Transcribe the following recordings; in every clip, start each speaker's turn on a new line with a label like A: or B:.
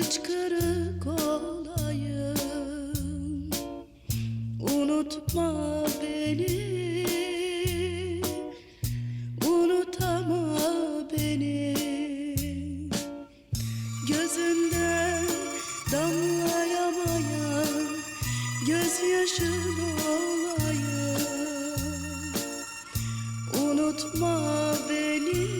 A: hıçkırık olayım. Unutma beni. Unutama beni. Gözünden damlayamayan Gözyaşın olayım. Unutma beni.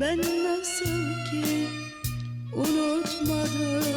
A: Ben nasıl ki unutmadım